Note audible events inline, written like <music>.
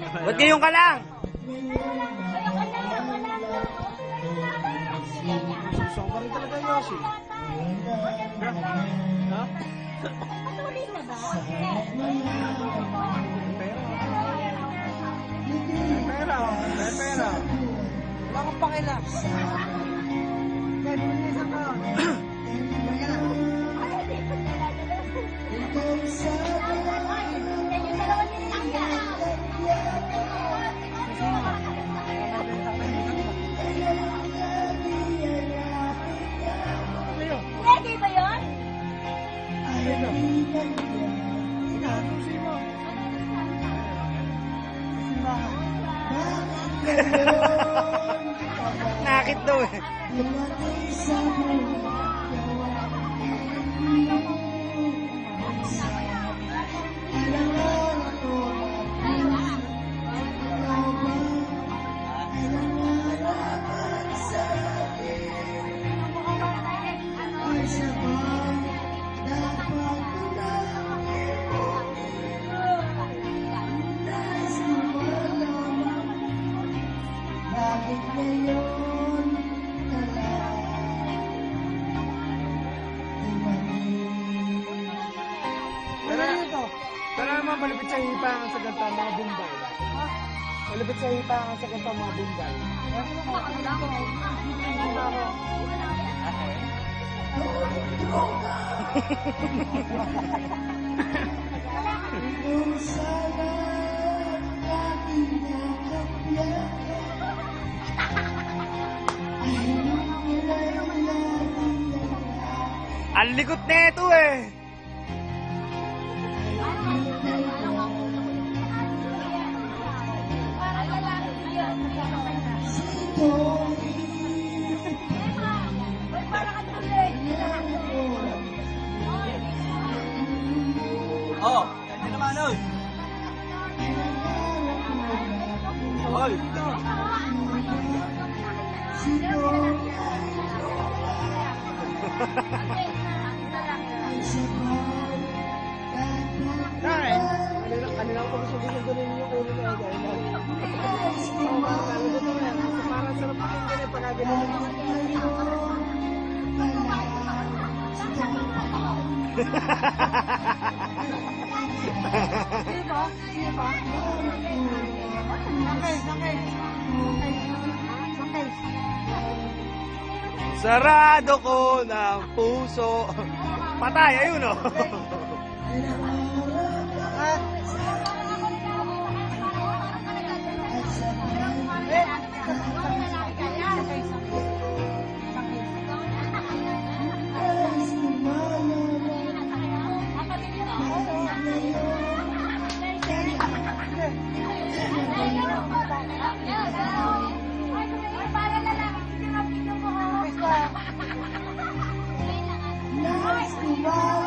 Ba't ngayon ka lang? Gusto ko pa rin talaga Yoshi. Ha? May pera, may pera. Wala akong pakialam. Nakit daw eh. Bakit ngayon Tara, tara naman, malapit sa hipangan sa ganta mga bumbay. Malapit sa hipangan sa ganta mga bumbay. Kung sana nakapyan Ay, Ang likot na ito eh. Oh, hindi naman. Nay, <laughs> Sarado ko ng puso. Patay, ayun oh. <laughs> tomorrow.